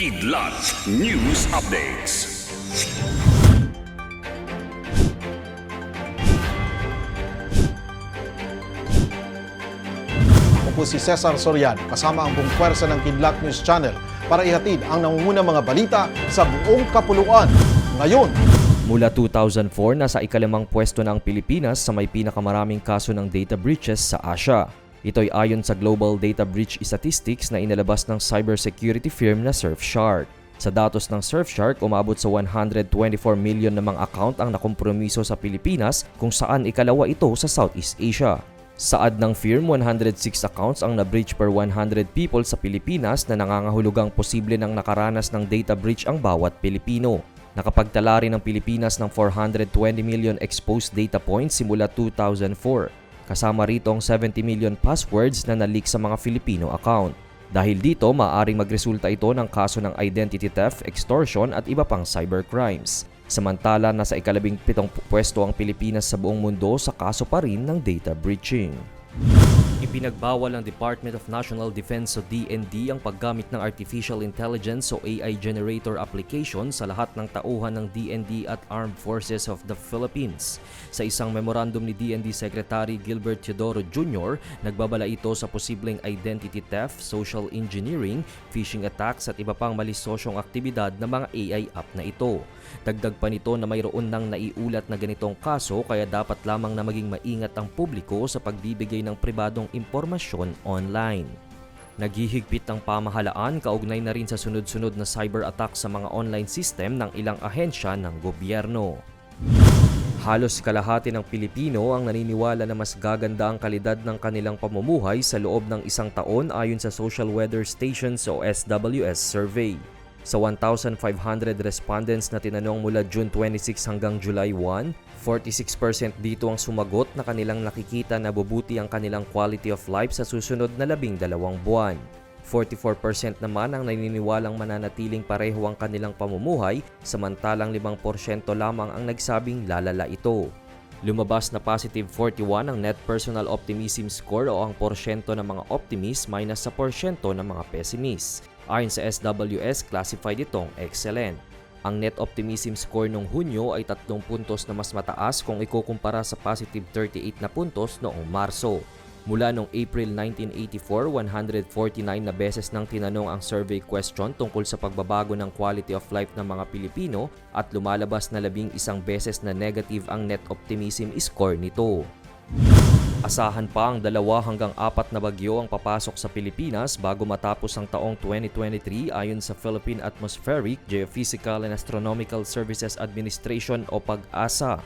Kidlat News Updates. Ako po si Cesar Soriano kasama ang buong pwersa ng Kidlat News Channel para ihatid ang nangungunang mga balita sa buong kapuluan. Ngayon, Mula 2004, nasa ikalimang pwesto na ang Pilipinas sa may pinakamaraming kaso ng data breaches sa Asia. Ito'y ayon sa Global Data Breach Statistics na inalabas ng cybersecurity firm na Surfshark. Sa datos ng Surfshark, umabot sa 124 million namang account ang nakompromiso sa Pilipinas kung saan ikalawa ito sa Southeast Asia. Saad ng firm, 106 accounts ang na-breach per 100 people sa Pilipinas na nangangahulugang posible ng nakaranas ng data breach ang bawat Pilipino. Nakapagtala rin ang Pilipinas ng 420 million exposed data points simula 2004. Kasama rito ang 70 million passwords na nalik sa mga Filipino account. Dahil dito, maaaring magresulta ito ng kaso ng identity theft, extortion at iba pang cybercrimes. Samantala, nasa ikalabing pitong pwesto ang Pilipinas sa buong mundo sa kaso pa rin ng data breaching. Ipinagbawal ng Department of National Defense o DND ang paggamit ng Artificial Intelligence o AI Generator application sa lahat ng tauhan ng DND at Armed Forces of the Philippines. Sa isang memorandum ni DND Secretary Gilbert Teodoro Jr., nagbabala ito sa posibleng identity theft, social engineering, phishing attacks at iba pang malisosyong aktibidad ng mga AI app na ito. Dagdag pa nito na mayroon nang naiulat na ganitong kaso kaya dapat lamang na maging maingat ang publiko sa pagbibigay ng pribadong impormasyon online. Naghihigpit ang pamahalaan kaugnay na rin sa sunod-sunod na cyber attack sa mga online system ng ilang ahensya ng gobyerno. Halos kalahati ng Pilipino ang naniniwala na mas gaganda ang kalidad ng kanilang pamumuhay sa loob ng isang taon ayon sa Social Weather Stations o SWS survey. Sa 1,500 respondents na tinanong mula June 26 hanggang July 1, 46% dito ang sumagot na kanilang nakikita na bubuti ang kanilang quality of life sa susunod na labing dalawang buwan. 44% naman ang naniniwalang mananatiling pareho ang kanilang pamumuhay, samantalang 5% lamang ang nagsabing lalala ito. Lumabas na positive 41 ang net personal optimism score o ang porsyento ng mga optimist minus sa porsyento ng mga pessimist. Ayon sa SWS, classified itong excellent. Ang net optimism score noong Hunyo ay 3 puntos na mas mataas kung ikukumpara sa positive 38 na puntos noong Marso. Mula noong April 1984, 149 na beses nang tinanong ang survey question tungkol sa pagbabago ng quality of life ng mga Pilipino at lumalabas na labing isang beses na negative ang net optimism score nito. Asahan pa ang dalawa hanggang apat na bagyo ang papasok sa Pilipinas bago matapos ang taong 2023 ayon sa Philippine Atmospheric, Geophysical and Astronomical Services Administration o PAG-ASA.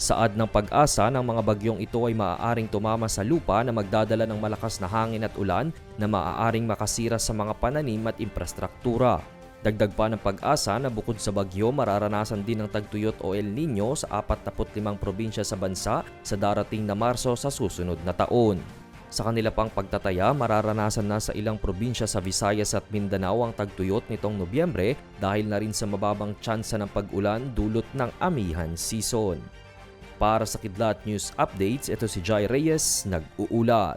Saad ng pag-asa ng mga bagyong ito ay maaaring tumama sa lupa na magdadala ng malakas na hangin at ulan na maaaring makasira sa mga pananim at infrastruktura. Dagdag pa ng pag-asa na bukod sa bagyo, mararanasan din ng tagtuyot o El Nino sa 45 probinsya sa bansa sa darating na Marso sa susunod na taon. Sa kanila pang pagtataya, mararanasan na sa ilang probinsya sa Visayas at Mindanao ang tagtuyot nitong Nobyembre dahil na rin sa mababang tsansa ng pag-ulan dulot ng amihan season. Para sa Kidlat News Updates, ito si Jai Reyes, nag-uulat.